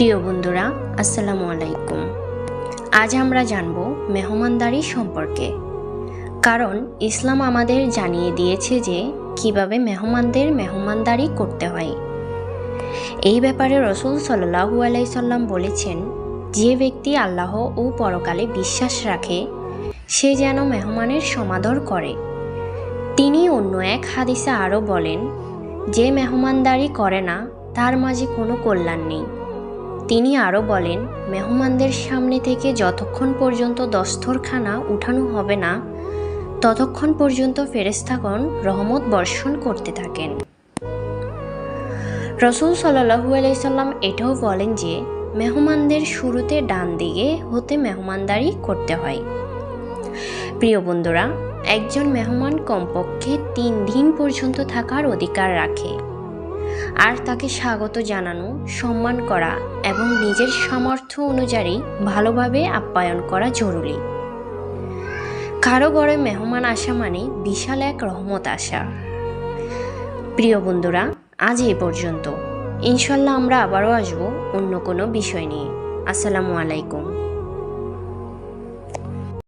প্রিয় বন্ধুরা, আসসালামু আলাইকুম। আজ আমরা জানব মেহমানদারি সম্পর্কে। কারণ ইসলাম আমাদের জানিয়ে দিয়েছে যে, কীভাবে মেহমানদের মেহমানদারি করতে হয়। এই ব্যাপারে রসুল সাল্লাহু আলাইসাল্লাম বলেছেন, যে ব্যক্তি আল্লাহ ও পরকালে বিশ্বাস রাখে, সে যেন মেহমানের সমাদর করে। তিনি অন্য এক হাদিসে আরও বলেন, যে মেহমানদারি করে না, তার মাঝে কোনো কল্যাণ নেই। তিনি আরও বলেন, মেহমানদের সামনে থেকে যতক্ষণ পর্যন্ত দস্তরখানা উঠানো হবে না, ততক্ষণ পর্যন্ত ফেরেস্তাগণ রহমত বর্ষণ করতে থাকেন। রসুল সাল্লাহু আলাইসাল্লাম এটাও বলেন যে, মেহমানদের শুরুতে ডান দিকে হতে মেহমানদারি করতে হয়। প্রিয় বন্ধুরা, একজন মেহমান কমপক্ষে তিন দিন পর্যন্ত থাকার অধিকার রাখে। আর তাকে স্বাগত জানানো, সম্মান করা এবং নিজের সামর্থ্য অনুযায়ী ভালোভাবে আপ্যায়ন করা জরুরি। কারও ঘরে মেহমান আসা মানে বিশাল এক রহমত আসা। প্রিয় বন্ধুরা, আজ এ পর্যন্ত। ইনশাল্লাহ আমরা আবারও আসব অন্য কোনো বিষয় নিয়ে। আসসালামু আলাইকুম।